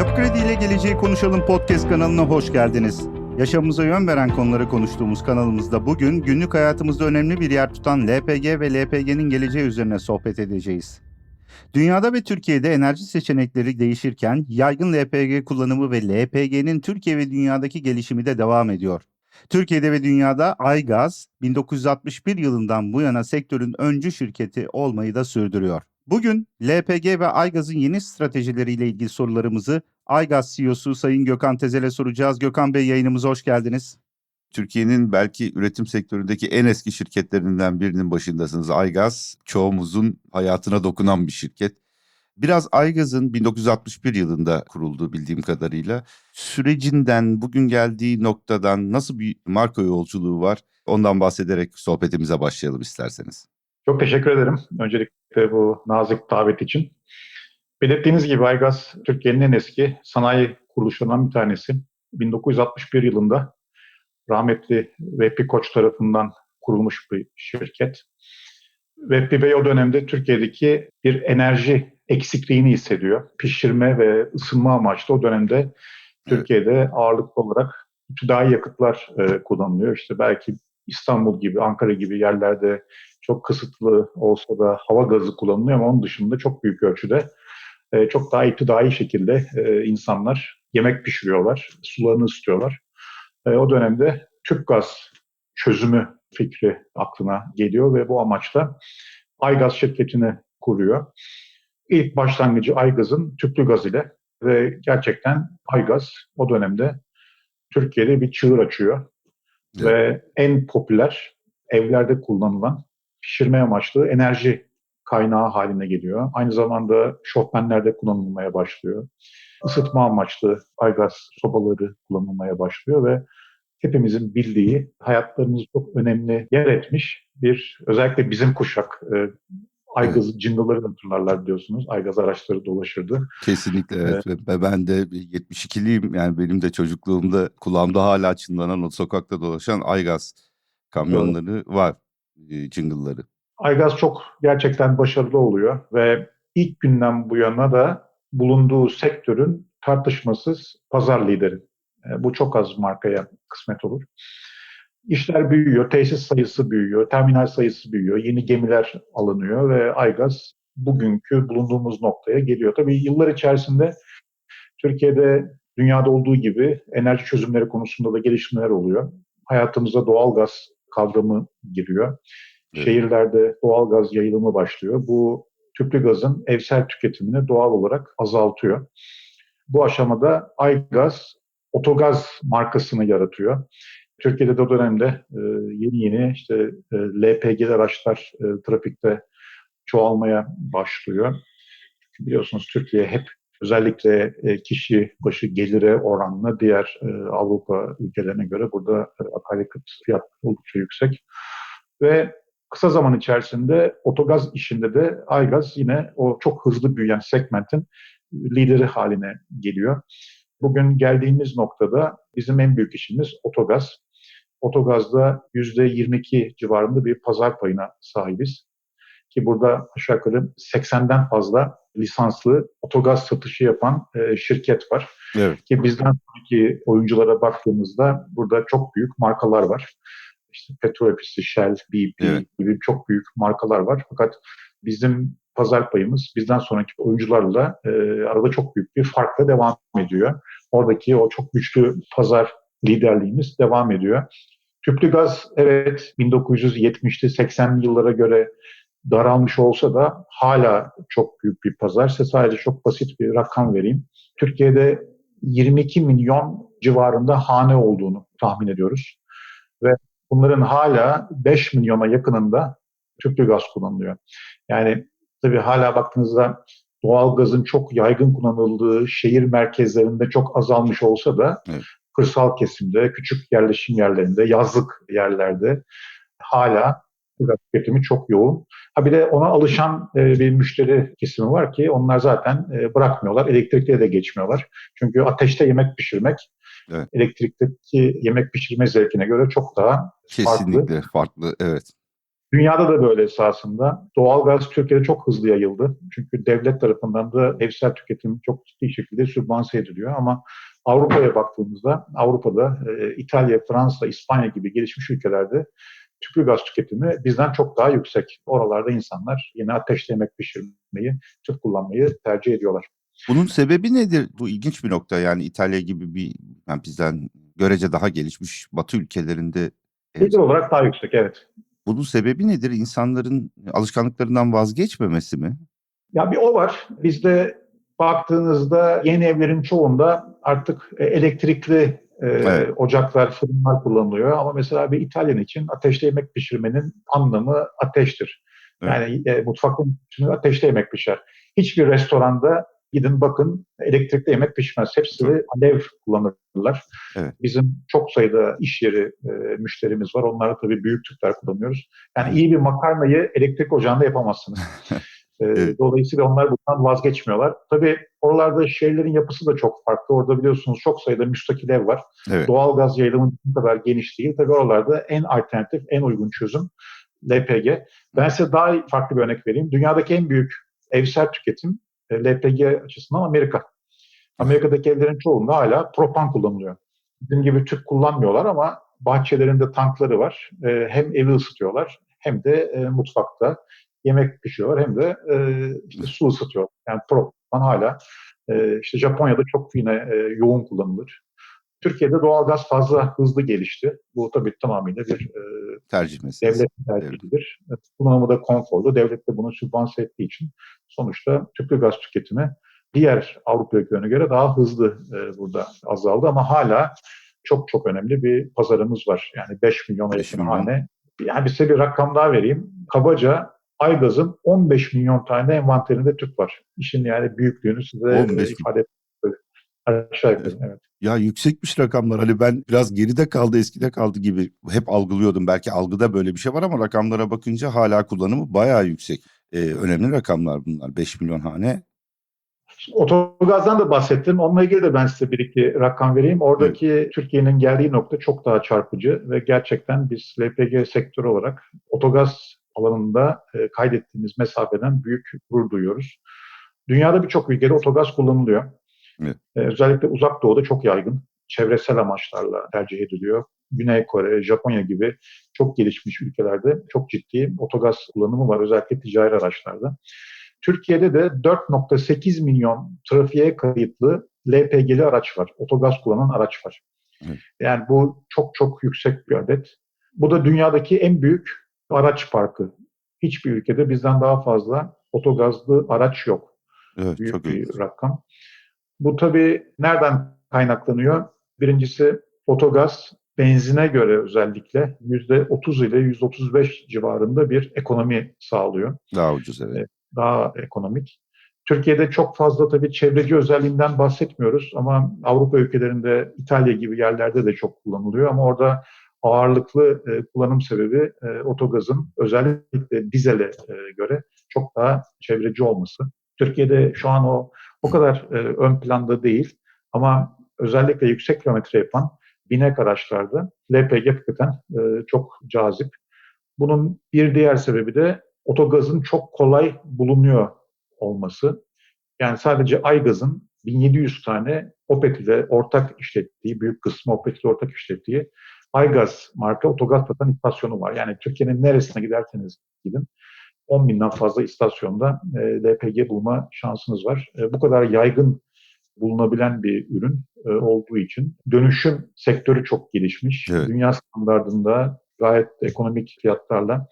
Yapı Kredi ile Geleceği Konuşalım podcast kanalına hoş geldiniz. Yaşamımıza yön veren konuları konuştuğumuz kanalımızda bugün günlük hayatımızda önemli bir yer tutan LPG ve LPG'nin geleceği üzerine sohbet edeceğiz. Dünyada ve Türkiye'de enerji seçenekleri değişirken yaygın LPG kullanımı ve LPG'nin Türkiye ve dünyadaki gelişimi de devam ediyor. Türkiye'de ve dünyada Aygaz 1961 yılından bu yana sektörün öncü şirketi olmayı da sürdürüyor. Bugün LPG ve Aygaz'ın yeni stratejileriyle ilgili sorularımızı Aygaz CEO'su Sayın Gökhan Tezel'e soracağız. Gökhan Bey yayınımıza hoş geldiniz. Türkiye'nin belki üretim sektöründeki en eski şirketlerinden birinin başındasınız. Aygaz çoğumuzun hayatına dokunan bir şirket. Biraz Aygaz'ın 1961 yılında kurulduğu bildiğim kadarıyla sürecinden bugün geldiği noktadan nasıl bir marka yolculuğu var ondan bahsederek sohbetimize başlayalım isterseniz. Çok teşekkür ederim öncelikle bu nazik davet için. Belirttiğiniz gibi Aygaz Türkiye'nin en eski sanayi kuruluşlarından bir tanesi. 1961 yılında rahmetli Vehbi Koç tarafından kurulmuş bir şirket. Vehbi Bey o dönemde Türkiye'deki bir enerji eksikliğini hissediyor. Pişirme ve ısınma amaçlı o dönemde Türkiye'de ağırlıklı olarak tüdai yakıtlar e, kullanılıyor. İşte belki İstanbul gibi, Ankara gibi yerlerde çok kısıtlı olsa da hava gazı kullanılıyor ama onun dışında çok büyük ölçüde e, çok daha iptidai şekilde e, insanlar yemek pişiriyorlar, sularını ısıtıyorlar. E, o dönemde tüp gaz çözümü fikri aklına geliyor ve bu amaçla Aygaz şirketini kuruyor. İlk başlangıcı Aygaz'ın tüplü gaz ile ve gerçekten Aygaz o dönemde Türkiye'de bir çığır açıyor. Evet. Ve en popüler evlerde kullanılan pişirme amaçlı enerji kaynağı haline geliyor. Aynı zamanda şofbenlerde kullanılmaya başlıyor. Isıtma amaçlı aygaz sobaları kullanılmaya başlıyor ve hepimizin bildiği hayatlarımız çok önemli yer etmiş bir özellikle bizim kuşak aygaz cingılları hatırlarlar diyorsunuz. Aygaz araçları dolaşırdı. Kesinlikle evet. Ve ben de 72'liyim yani benim de çocukluğumda kulağımda hala çınlanan o sokakta dolaşan Aygaz kamyonları var, e, jingle'ları. Aygaz çok gerçekten başarılı oluyor ve ilk günden bu yana da bulunduğu sektörün tartışmasız pazar lideri. E, bu çok az markaya kısmet olur. İşler büyüyor, tesis sayısı büyüyor, terminal sayısı büyüyor, yeni gemiler alınıyor ve Aygaz bugünkü bulunduğumuz noktaya geliyor. Tabii yıllar içerisinde Türkiye'de dünyada olduğu gibi enerji çözümleri konusunda da gelişmeler oluyor. Hayatımıza doğal gaz kavramı giriyor. Evet. Şehirlerde doğal gaz yayılımı başlıyor. Bu tüplü gazın evsel tüketimini doğal olarak azaltıyor. Bu aşamada Aygaz Otogaz markasını yaratıyor. Türkiye'de de o dönemde e, yeni yeni işte e, LPG araçlar e, trafikte çoğalmaya başlıyor. Çünkü biliyorsunuz Türkiye hep özellikle e, kişi başı gelire oranla diğer Avrupa ülkelerine göre burada e, akaryakıt fiyatı oldukça yüksek. Ve kısa zaman içerisinde otogaz işinde de Aygaz yine o çok hızlı büyüyen segmentin lideri haline geliyor. Bugün geldiğimiz noktada bizim en büyük işimiz otogaz. Otogazda %22 civarında bir pazar payına sahibiz. Ki burada aşağı yukarı 80'den fazla lisanslı otogaz satışı yapan e, şirket var. Evet. Ki bizden sonraki oyunculara baktığımızda burada çok büyük markalar var. İşte Petrol Ofisi, Shell, BP Evet. gibi çok büyük markalar var. Fakat bizim pazar payımız bizden sonraki oyuncularla e, arada çok büyük bir farkla devam ediyor. Oradaki o çok güçlü pazar liderliğimiz devam ediyor. Tüplü gaz evet 1970'li 80'li yıllara göre daralmış olsa da hala çok büyük bir pazar. Size sadece çok basit bir rakam vereyim. Türkiye'de 22 milyon civarında hane olduğunu tahmin ediyoruz. Ve bunların hala 5 milyona yakınında tüplü gaz kullanılıyor. Yani tabii hala baktığınızda doğal gazın çok yaygın kullanıldığı şehir merkezlerinde çok azalmış olsa da Evet. Kırsal kesimde, küçük yerleşim yerlerinde, yazlık yerlerde hala gaz tüketimi çok yoğun. Ha bir de ona alışan e, bir müşteri kesimi var ki onlar zaten e, bırakmıyorlar. Elektrikliye de geçmiyorlar. Çünkü ateşte yemek pişirmek Evet. elektrikteki yemek pişirme zevkine göre çok daha Kesinlikle farklı. evet. Dünyada da böyle esasında. Doğalgaz Türkiye'de çok hızlı yayıldı. Çünkü devlet tarafından da evsel tüketim çok ciddi şekilde sübvanse ediliyor. Ama Avrupa'ya baktığımızda Avrupa'da e, İtalya, Fransa, İspanya gibi gelişmiş ülkelerde tüplü gaz tüketimi bizden çok daha yüksek. Oralarda insanlar yine ateşte yemek pişirmeyi, tüp kullanmayı tercih ediyorlar. Bunun sebebi nedir? Bu ilginç bir nokta yani İtalya gibi bir yani bizden görece daha gelişmiş Batı ülkelerinde e, Gelir olarak daha yüksek evet. bunun sebebi nedir? İnsanların alışkanlıklarından vazgeçmemesi mi? Ya bir o var. Bizde baktığınızda yeni evlerin çoğunda artık e, elektrikli e, Evet. ocaklar, fırınlar kullanılıyor. Ama mesela bir İtalyan için ateşte yemek pişirmenin anlamı ateştir. Evet. Yani e, mutfakta şimdi ateşte yemek pişer. Hiçbir restoranda gidin bakın elektrikli yemek pişmez. Hepsi Tabii. alev kullanırlar. Evet. Bizim çok sayıda iş yeri e, müşterimiz var. Onlara tabii büyük tüpler kullanıyoruz. Yani iyi bir makarnayı elektrik ocağında yapamazsınız. Ee, Evet. Dolayısıyla onlar bundan vazgeçmiyorlar. Tabii oralarda şehirlerin yapısı da çok farklı. Orada biliyorsunuz çok sayıda müstakil ev var. Evet. Doğalgaz yayılımı bu kadar geniş değil. Tabii oralarda en alternatif, en uygun çözüm LPG. Ben size daha farklı bir örnek vereyim. Dünyadaki en büyük evsel tüketim e, LPG açısından Amerika. Amerika'daki evlerin çoğunda hala propan kullanılıyor. Bizim gibi tüp kullanmıyorlar ama bahçelerinde tankları var. E, hem evi ısıtıyorlar hem de e, mutfakta yemek pişiriyorlar hem de e, işte su ısıtıyor. Yani propan hala e, işte Japonya'da çok yine e, yoğun kullanılır. Türkiye'de doğalgaz fazla hızlı gelişti. Bu tabii tamamıyla bir e, Tercih meselesi. devlet tercihidir. Kullanımı da konforlu. Devlet de bunu sübvanse ettiği için sonuçta tüplü gaz tüketimi diğer Avrupa ülkelerine göre daha hızlı e, burada azaldı ama hala çok çok önemli bir pazarımız var. Yani 5 milyon 5 yakın hane. Yani size bir rakam daha vereyim. Kabaca Aygaz'ın 15 milyon tane envanterinde tüp var. İşin yani büyüklüğünü size 15 e, ifade Aşağı yukarı evet. Ya yüksekmiş rakamlar. Hani ben biraz geride kaldı, eskide kaldı gibi hep algılıyordum. Belki algıda böyle bir şey var ama rakamlara bakınca hala kullanımı bayağı yüksek. Ee, önemli rakamlar bunlar. 5 milyon hane. Otogaz'dan da bahsettim. Onunla ilgili de ben size bir iki rakam vereyim. Oradaki Türkiye'nin geldiği nokta çok daha çarpıcı ve gerçekten biz LPG sektörü olarak otogaz alanında e, kaydettiğimiz mesafeden büyük gurur duyuyoruz. Dünyada birçok ülkede otogaz kullanılıyor. Evet. E, özellikle uzak doğuda çok yaygın. Çevresel amaçlarla tercih ediliyor. Güney Kore, Japonya gibi çok gelişmiş ülkelerde çok ciddi otogaz kullanımı var özellikle ticari araçlarda. Türkiye'de de 4.8 milyon trafiğe kayıtlı LPG'li araç var. Otogaz kullanan araç var. Evet. Yani bu çok çok yüksek bir adet. Bu da dünyadaki en büyük araç parkı. Hiçbir ülkede bizden daha fazla otogazlı araç yok. Evet, Büyük çok bir iyi. rakam. Bu tabii nereden kaynaklanıyor? Birincisi otogaz benzine göre özellikle %30 ile %35 civarında bir ekonomi sağlıyor Daha ucuz evet. Evet. daha ekonomik. Türkiye'de çok fazla tabii çevreci özelliğinden bahsetmiyoruz ama Avrupa ülkelerinde İtalya gibi yerlerde de çok kullanılıyor ama orada ağırlıklı e, kullanım sebebi e, otogazın özellikle dizele e, göre çok daha çevreci olması. Türkiye'de şu an o o kadar e, ön planda değil ama özellikle yüksek kilometre yapan binek araçlarda LPG hakikaten e, çok cazip. Bunun bir diğer sebebi de otogazın çok kolay bulunuyor olması. Yani sadece Aygaz'ın 1700 tane Opet ile ortak işlettiği, büyük kısmı Opet ile ortak işlettiği Aygaz marka otogaz satan istasyonu var. Yani Türkiye'nin neresine giderseniz gidin 10 binden fazla istasyonda e, LPG bulma şansınız var. E, bu kadar yaygın bulunabilen bir ürün e, olduğu için dönüşüm sektörü çok gelişmiş. Evet. Dünya standartında gayet ekonomik fiyatlarla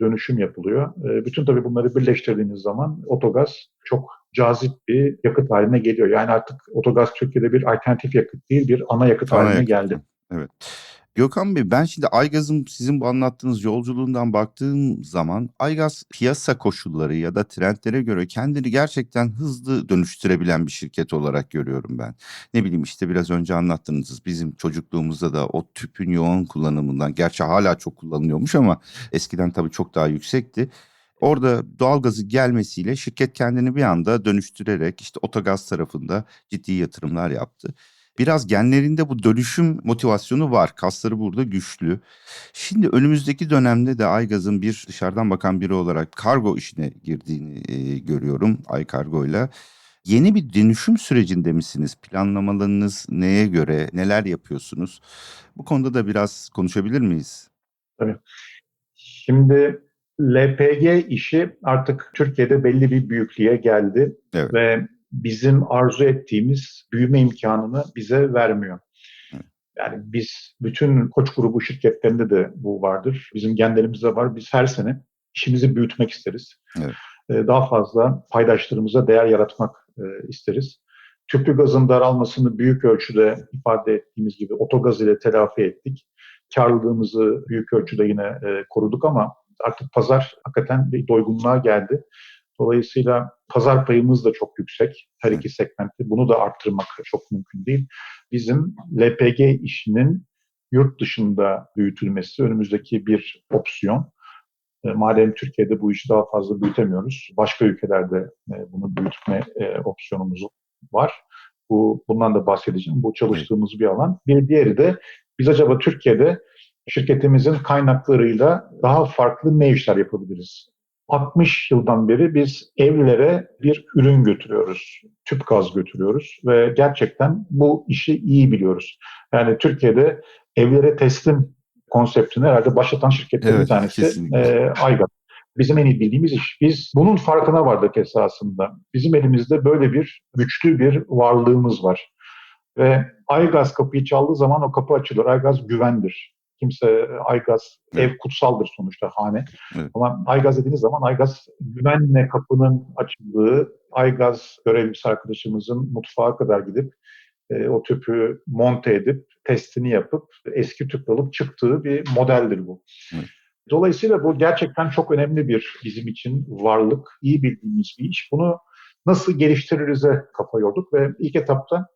dönüşüm yapılıyor. E, bütün tabii bunları birleştirdiğiniz zaman otogaz çok cazip bir yakıt haline geliyor. Yani artık otogaz Türkiye'de bir alternatif yakıt değil, bir ana yakıt Ana haline yakıt. geldi. Evet. Gökhan Bey ben şimdi Aygaz'ın sizin bu anlattığınız yolculuğundan baktığım zaman Aygaz piyasa koşulları ya da trendlere göre kendini gerçekten hızlı dönüştürebilen bir şirket olarak görüyorum ben. Ne bileyim işte biraz önce anlattınız bizim çocukluğumuzda da o tüpün yoğun kullanımından gerçi hala çok kullanılıyormuş ama eskiden tabii çok daha yüksekti. Orada doğalgazı gelmesiyle şirket kendini bir anda dönüştürerek işte otogaz tarafında ciddi yatırımlar yaptı. Biraz genlerinde bu dönüşüm motivasyonu var. Kasları burada güçlü. Şimdi önümüzdeki dönemde de Aygaz'ın bir dışarıdan bakan biri olarak kargo işine girdiğini e, görüyorum Ay Kargo'yla. Yeni bir dönüşüm sürecinde misiniz? Planlamalarınız neye göre? Neler yapıyorsunuz? Bu konuda da biraz konuşabilir miyiz? Tabii. Şimdi LPG işi artık Türkiye'de belli bir büyüklüğe geldi Evet. ve bizim arzu ettiğimiz büyüme imkanını bize vermiyor. Yani biz bütün koç grubu şirketlerinde de bu vardır. Bizim genlerimizde var. Biz her sene işimizi büyütmek isteriz. Evet. Ee, Daha fazla paydaşlarımıza değer yaratmak e, isteriz. Tüplü gazın daralmasını büyük ölçüde ifade ettiğimiz gibi otogaz ile telafi ettik. Karlılığımızı büyük ölçüde yine e, koruduk ama artık pazar hakikaten bir doygunluğa geldi. Dolayısıyla pazar payımız da çok yüksek her iki segmentte. Bunu da arttırmak çok mümkün değil. Bizim LPG işinin yurt dışında büyütülmesi önümüzdeki bir opsiyon. E, Madem Türkiye'de bu işi daha fazla büyütemiyoruz, başka ülkelerde e, bunu büyütme e, opsiyonumuz var. Bu bundan da bahsedeceğim. Bu çalıştığımız bir alan. Bir diğeri de biz acaba Türkiye'de şirketimizin kaynaklarıyla daha farklı ne işler yapabiliriz? 60 yıldan beri biz evlere bir ürün götürüyoruz. Tüp gaz götürüyoruz ve gerçekten bu işi iyi biliyoruz. Yani Türkiye'de evlere teslim konseptini herhalde başlatan şirketlerin Evet, bir tanesi kesinlikle. e, Aygaz. Bizim en iyi bildiğimiz iş. Biz bunun farkına vardık esasında. Bizim elimizde böyle bir güçlü bir varlığımız var. Ve Aygaz kapıyı çaldığı zaman o kapı açılır. Aygaz güvendir. Kimse Aygaz Evet. ev kutsaldır sonuçta hane. Evet. Ama Aygaz dediğiniz zaman Aygaz güvenle kapının açıldığı, Aygaz görevlisi arkadaşımızın mutfağa kadar gidip e, o tüpü monte edip testini yapıp eski tüp alıp çıktığı bir modeldir bu. Evet. Dolayısıyla bu gerçekten çok önemli bir bizim için varlık, iyi bildiğimiz bir iş. Bunu nasıl geliştiririze kafa yorduk ve ilk etapta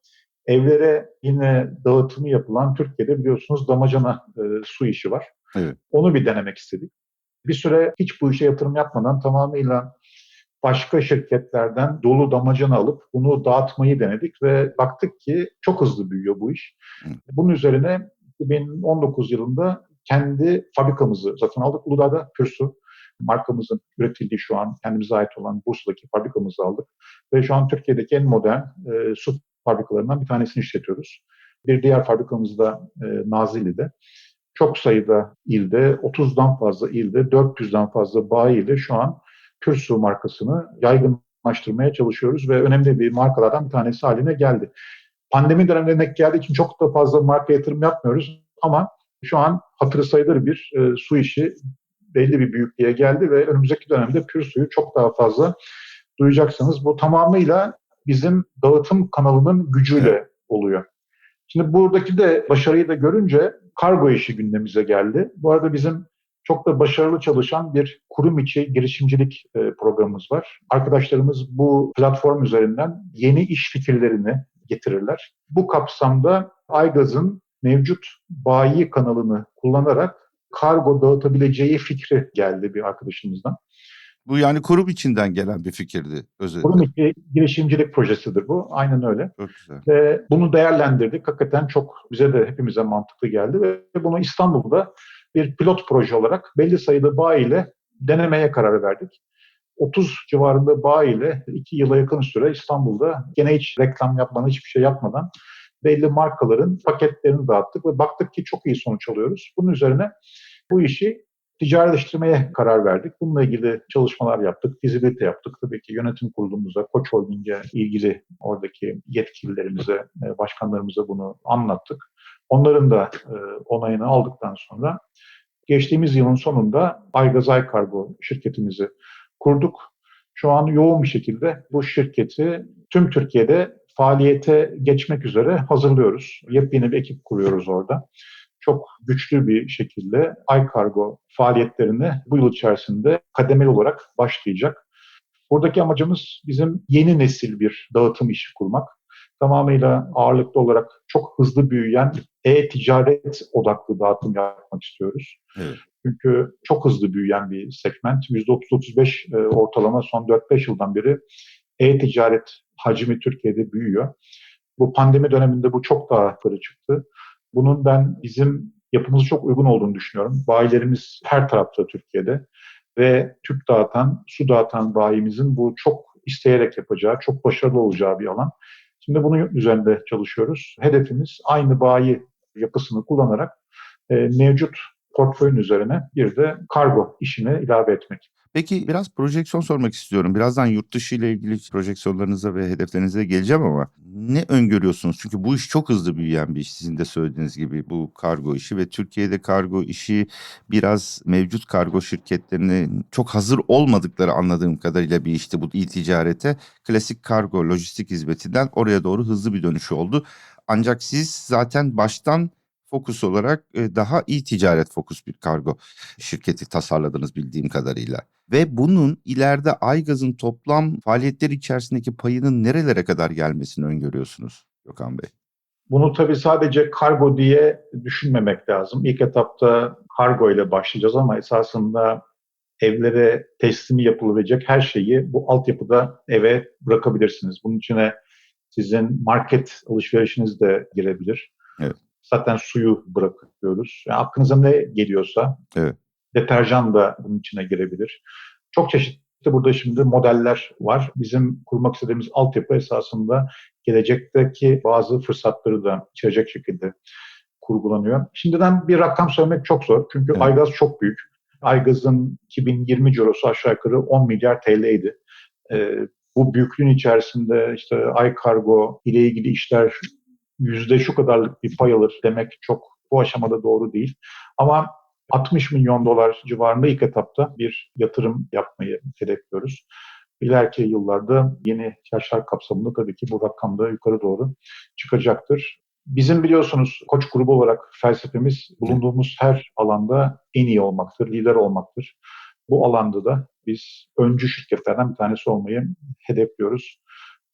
evlere yine dağıtımı yapılan Türkiye'de biliyorsunuz damacana e, su işi var. Evet. Onu bir denemek istedik. Bir süre hiç bu işe yatırım yapmadan tamamıyla başka şirketlerden dolu damacana alıp bunu dağıtmayı denedik ve baktık ki çok hızlı büyüyor bu iş. Bunun üzerine 2019 yılında kendi fabrikamızı satın aldık. Uludağ'da Pürsu markamızın üretildiği şu an kendimize ait olan Bursa'daki fabrikamızı aldık. Ve şu an Türkiye'deki en modern e, su fabrikalarından bir tanesini işletiyoruz. Bir diğer fabrikamız da e, Nazilli'de. Çok sayıda ilde, 30'dan fazla ilde, 400'den fazla bayi ile şu an Pürsu markasını yaygınlaştırmaya çalışıyoruz ve önemli bir markalardan bir tanesi haline geldi. Pandemi dönemine denk geldiği için çok da fazla marka yatırım yapmıyoruz ama şu an hatırı sayılır bir e, su işi belli bir büyüklüğe geldi ve önümüzdeki dönemde Pürsu'yu çok daha fazla duyacaksınız. Bu tamamıyla bizim dağıtım kanalının gücüyle oluyor. Şimdi buradaki de başarıyı da görünce kargo işi gündemimize geldi. Bu arada bizim çok da başarılı çalışan bir kurum içi girişimcilik e, programımız var. Arkadaşlarımız bu platform üzerinden yeni iş fikirlerini getirirler. Bu kapsamda Aygaz'ın mevcut bayi kanalını kullanarak kargo dağıtabileceği fikri geldi bir arkadaşımızdan. Bu yani kurum içinden gelen bir fikirdi özellikle. Kurum içi girişimcilik projesidir bu. Aynen öyle. Çok güzel. Ve bunu değerlendirdik. Hakikaten çok bize de hepimize mantıklı geldi ve bunu İstanbul'da bir pilot proje olarak belli sayıda bayi ile denemeye karar verdik. 30 civarında bayi ile 2 yıla yakın süre İstanbul'da gene hiç reklam yapmadan, hiçbir şey yapmadan belli markaların paketlerini dağıttık ve baktık ki çok iyi sonuç alıyoruz. Bunun üzerine bu işi ticaretleştirmeye karar verdik. Bununla ilgili çalışmalar yaptık, fizibilite yaptık. Tabii ki yönetim kurulumuza, Koç Holding'e ilgili oradaki yetkililerimize, e, başkanlarımıza bunu anlattık. Onların da e, onayını aldıktan sonra geçtiğimiz yılın sonunda Aygaz Ay Kargo şirketimizi kurduk. Şu an yoğun bir şekilde bu şirketi tüm Türkiye'de faaliyete geçmek üzere hazırlıyoruz. Yepyeni bir ekip kuruyoruz orada çok güçlü bir şekilde iCargo faaliyetlerine bu yıl içerisinde kademeli olarak başlayacak. Buradaki amacımız bizim yeni nesil bir dağıtım işi kurmak. Tamamıyla ağırlıklı olarak çok hızlı büyüyen e-ticaret odaklı dağıtım yapmak istiyoruz. Evet. Çünkü çok hızlı büyüyen bir segment. %30-35 e, ortalama son 4-5 yıldan beri e-ticaret hacmi Türkiye'de büyüyor. Bu pandemi döneminde bu çok daha yukarı çıktı. Bunun ben bizim yapımızı çok uygun olduğunu düşünüyorum. Bayilerimiz her tarafta Türkiye'de ve tüp dağıtan, su dağıtan bayimizin bu çok isteyerek yapacağı, çok başarılı olacağı bir alan. Şimdi bunun üzerinde çalışıyoruz. Hedefimiz aynı bayi yapısını kullanarak e, mevcut portföyün üzerine bir de kargo işine ilave etmek. Peki biraz projeksiyon sormak istiyorum. Birazdan yurt dışı ile ilgili projeksiyonlarınıza ve hedeflerinize geleceğim ama ne öngörüyorsunuz? Çünkü bu iş çok hızlı büyüyen bir iş sizin de söylediğiniz gibi bu kargo işi ve Türkiye'de kargo işi biraz mevcut kargo şirketlerinin çok hazır olmadıkları anladığım kadarıyla bir işti bu e-ticarete. Klasik kargo lojistik hizmetinden oraya doğru hızlı bir dönüş oldu. Ancak siz zaten baştan fokus olarak e, daha iyi ticaret fokus bir kargo şirketi tasarladınız bildiğim kadarıyla. Ve bunun ileride Aygaz'ın toplam faaliyetleri içerisindeki payının nerelere kadar gelmesini öngörüyorsunuz Gökhan Bey? Bunu tabii sadece kargo diye düşünmemek lazım. İlk etapta kargo ile başlayacağız ama esasında evlere teslimi yapılabilecek her şeyi bu altyapıda eve bırakabilirsiniz. Bunun içine sizin market alışverişiniz de girebilir. Evet. Zaten suyu bırakıyoruz. Yani aklınıza ne geliyorsa Evet. deterjan da bunun içine girebilir. Çok çeşitli burada şimdi modeller var. Bizim kurmak istediğimiz altyapı esasında gelecekteki bazı fırsatları da içerecek şekilde kurgulanıyor. Şimdiden bir rakam söylemek çok zor. Çünkü Evet. Aygaz çok büyük. Aygaz'ın 2020 cirosu aşağı yukarı 10 milyar TL'ydi. Ee, bu büyüklüğün içerisinde işte Ay Kargo ile ilgili işler yüzde şu kadarlık bir pay alır demek çok bu aşamada doğru değil. Ama 60 milyon dolar civarında ilk etapta bir yatırım yapmayı hedefliyoruz. İleriki yıllarda yeni ihtiyaçlar kapsamında tabii ki bu rakam da yukarı doğru çıkacaktır. Bizim biliyorsunuz Koç grubu olarak felsefemiz bulunduğumuz her alanda en iyi olmaktır, lider olmaktır. Bu alanda da biz öncü şirketlerden bir tanesi olmayı hedefliyoruz.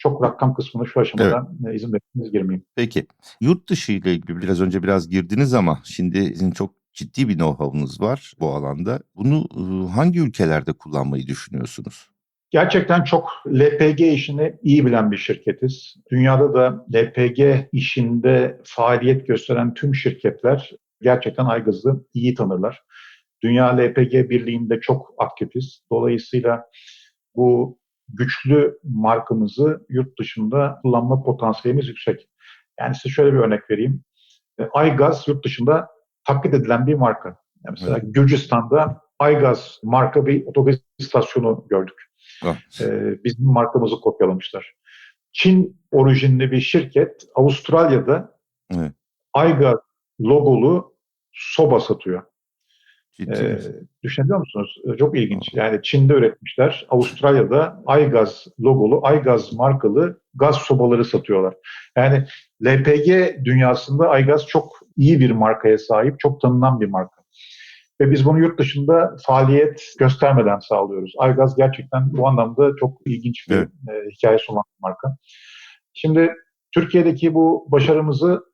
Çok rakam kısmına şu aşamada e, izin verirseniz girmeyeyim. Peki yurt dışı ile ilgili biraz önce biraz girdiniz ama şimdi sizin çok ciddi bir know-how'unuz var bu alanda. Bunu e, hangi ülkelerde kullanmayı düşünüyorsunuz? Gerçekten çok LPG işini iyi bilen bir şirketiz. Dünyada da LPG işinde faaliyet gösteren tüm şirketler gerçekten Aygaz'ı iyi tanırlar. Dünya LPG Birliği'nde çok aktifiz. Dolayısıyla bu güçlü markamızı yurt dışında kullanma potansiyelimiz yüksek. Yani size şöyle bir örnek vereyim. E, Aygaz yurt dışında taklit edilen bir marka. Yani mesela Gürcistan'da Aygaz marka bir otogaz istasyonu gördük. Ah, Ee, bizim markamızı kopyalamışlar. Çin orijinli bir şirket Avustralya'da Evet. Aygaz logolu soba satıyor. Ciddi Ee, düşünebiliyor musunuz? Çok ilginç. Yani Çin'de üretmişler. Avustralya'da Aygaz logolu, Aygaz markalı gaz sobaları satıyorlar. Yani LPG dünyasında Aygaz çok iyi bir markaya sahip, çok tanınan bir marka. Ve biz bunu yurt dışında faaliyet göstermeden sağlıyoruz. Aygaz gerçekten bu anlamda çok ilginç bir Evet. e, hikayesi olan bir marka. Şimdi Türkiye'deki bu başarımızı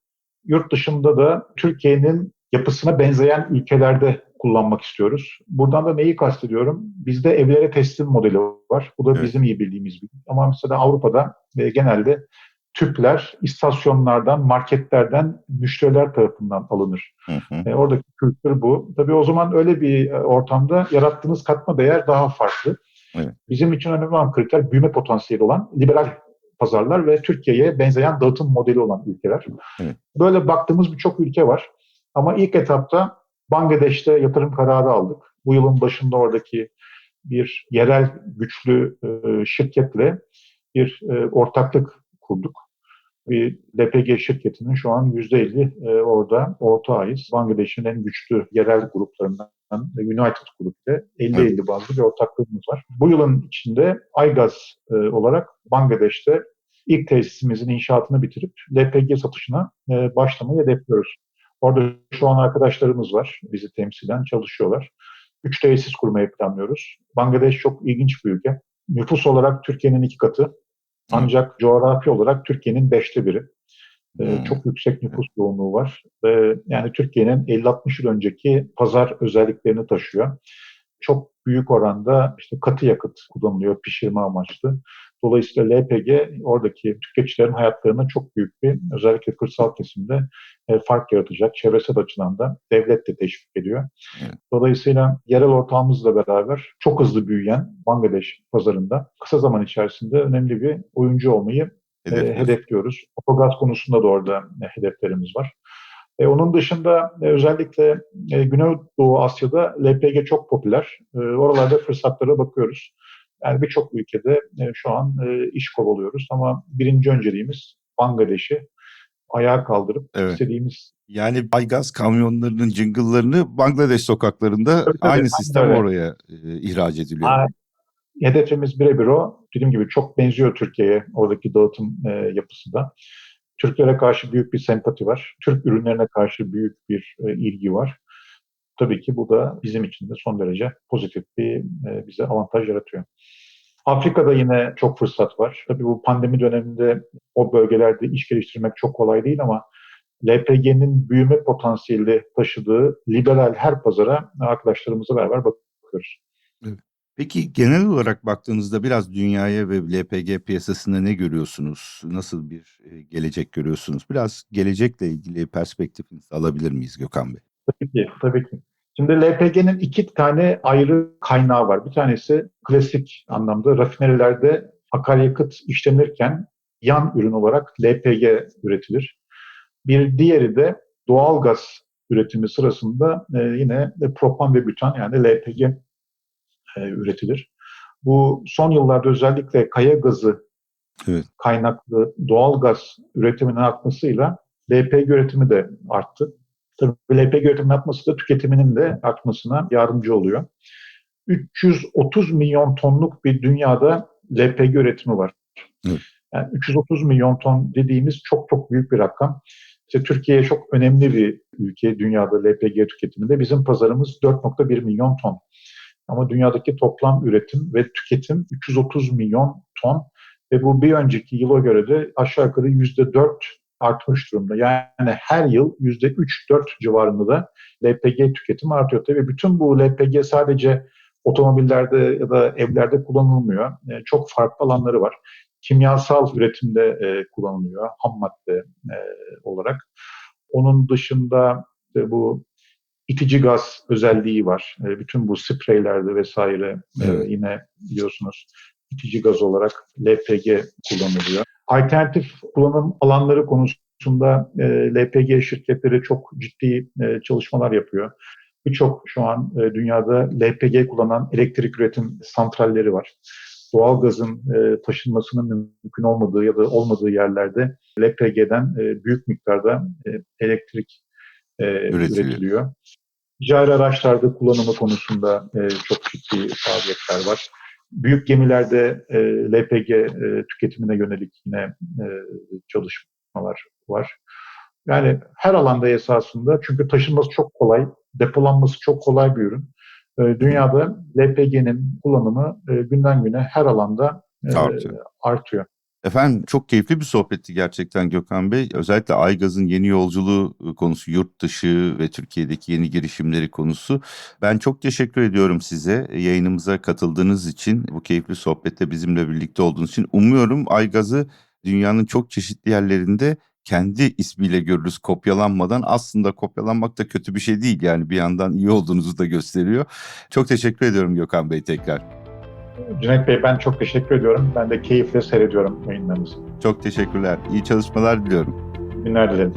yurt dışında da Türkiye'nin yapısına benzeyen ülkelerde kullanmak istiyoruz. Buradan da neyi kastediyorum? Bizde evlere teslim modeli var. Bu da Evet. bizim iyi bildiğimiz bir. Ama mesela Avrupa'da e, genelde tüpler istasyonlardan, marketlerden müşteriler tarafından alınır. Hı hı. E, oradaki kültür bu. Tabii o zaman öyle bir e, ortamda yarattığınız katma değer daha farklı. Evet. Bizim için önemli olan kriter büyüme potansiyeli olan liberal pazarlar ve Türkiye'ye benzeyen dağıtım modeli olan ülkeler. Evet. Böyle baktığımız birçok ülke var. Ama ilk etapta Bangladeş'te yatırım kararı aldık. Bu yılın başında oradaki bir yerel güçlü e, şirketle bir e, ortaklık kurduk. Bir LPG şirketinin şu an %50 e, orada ortağıyız. Bangladeş'in en güçlü yerel gruplarından United Group ile 50-50 bazlı bir ortaklığımız var. Bu yılın içinde Aygaz e, olarak Bangladeş'te ilk tesisimizin inşaatını bitirip LPG satışına e, başlamayı hedefliyoruz. Orada şu an arkadaşlarımız var. Bizi temsilen çalışıyorlar. Üç tesis kurmayı planlıyoruz. Bangladeş çok ilginç bir ülke. Nüfus olarak Türkiye'nin iki katı. Ancak coğrafi olarak Türkiye'nin beşte biri. Ee, Hmm. Çok yüksek nüfus yoğunluğu var. Ve yani Türkiye'nin 50-60 yıl önceki pazar özelliklerini taşıyor. Çok büyük oranda işte katı yakıt kullanılıyor pişirme amaçlı. Dolayısıyla LPG oradaki tüketicilerin hayatlarına çok büyük bir özellikle kırsal kesimde e, fark yaratacak. Çevresel açıdan da devlet de teşvik ediyor. Evet. Dolayısıyla yerel ortağımızla beraber çok hızlı büyüyen Bangladeş pazarında kısa zaman içerisinde önemli bir oyuncu olmayı e, Hedef. hedefliyoruz. Otogaz konusunda da orada e, hedeflerimiz var. E, onun dışında e, özellikle e, Güneydoğu Asya'da LPG çok popüler. E, oralarda fırsatlara bakıyoruz. Yani birçok ülkede e, şu an e, iş kovalıyoruz ama birinci önceliğimiz Bangladeş'i ayağa kaldırıp Evet. istediğimiz Yani Aygaz kamyonlarının jingle'larını Bangladeş sokaklarında tabii, aynı aynen sistem öyle. oraya e, ihraç ediliyor. Aa, hedefimiz birebir o. Dediğim gibi çok benziyor Türkiye'ye oradaki dağıtım e, yapısı da. Türklere karşı büyük bir sempati var. Türk ürünlerine karşı büyük bir e, ilgi var. Tabii ki bu da bizim için de son derece pozitif bir e, bize avantaj yaratıyor. Afrika'da yine çok fırsat var. Tabii bu pandemi döneminde o bölgelerde iş geliştirmek çok kolay değil ama LPG'nin büyüme potansiyeli taşıdığı liberal her pazara arkadaşlarımızla beraber bakıyoruz. Peki genel olarak baktığınızda biraz dünyaya ve LPG piyasasında ne görüyorsunuz? Nasıl bir e, gelecek görüyorsunuz? Biraz gelecekle ilgili perspektifinizi alabilir miyiz Gökhan Bey? Tabii ki, tabii ki. Şimdi LPG'nin iki tane ayrı kaynağı var. Bir tanesi klasik anlamda rafinerilerde akaryakıt işlenirken yan ürün olarak LPG üretilir. Bir diğeri de doğal gaz üretimi sırasında e, yine propan ve bütan yani LPG e, üretilir. Bu son yıllarda özellikle kaya gazı Evet. kaynaklı doğal gaz üretiminin artmasıyla LPG üretimi de arttı. Tabii LPG üretiminin artması da tüketiminin de artmasına yardımcı oluyor. 330 milyon tonluk bir dünyada LPG üretimi var. Evet. Yani 330 milyon ton dediğimiz çok çok büyük bir rakam. İşte Türkiye çok önemli bir ülke dünyada LPG tüketiminde. Bizim pazarımız 4.1 milyon ton. Ama dünyadaki toplam üretim ve tüketim 330 milyon ton ve bu bir önceki yıla göre de aşağı yukarı %4 artmış durumda. Yani her yıl %3-4 civarında da LPG tüketimi artıyor. Tabii bütün bu LPG sadece otomobillerde ya da evlerde kullanılmıyor. E, çok farklı alanları var. Kimyasal üretimde e, kullanılıyor ham madde e, olarak. Onun dışında bu itici gaz özelliği var. Bütün bu spreylerde vesaire Evet. yine biliyorsunuz itici gaz olarak LPG kullanılıyor. Alternatif kullanım alanları konusunda e, LPG şirketleri çok ciddi e, çalışmalar yapıyor. Birçok şu an e, dünyada LPG kullanan elektrik üretim santralleri var. Doğalgazın e, taşınmasının mümkün olmadığı ya da olmadığı yerlerde LPG'den e, büyük miktarda e, elektrik e, Üretiliyor. üretiliyor. Ticari araçlarda kullanımı konusunda e, çok ciddi faaliyetler var. Büyük gemilerde e, LPG e, tüketimine yönelik yine e, çalışmalar var. Yani her alanda esasında çünkü taşınması çok kolay, depolanması çok kolay bir ürün. E, dünyada LPG'nin kullanımı e, günden güne her alanda e, Artıyor. artıyor. Efendim çok keyifli bir sohbetti gerçekten Gökhan Bey. Özellikle Aygaz'ın yeni yolculuğu konusu, yurt dışı ve Türkiye'deki yeni girişimleri konusu. Ben çok teşekkür ediyorum size e, yayınımıza katıldığınız için, bu keyifli sohbette bizimle birlikte olduğunuz için. Umuyorum Aygaz'ı dünyanın çok çeşitli yerlerinde kendi ismiyle görürüz kopyalanmadan. Aslında kopyalanmak da kötü bir şey değil yani bir yandan iyi olduğunuzu da gösteriyor. Çok teşekkür ediyorum Gökhan Bey tekrar. Cüneyt Bey ben çok teşekkür ediyorum. Ben de keyifle seyrediyorum yayınlarınızı. Çok teşekkürler. İyi çalışmalar diliyorum. Günler dilerim.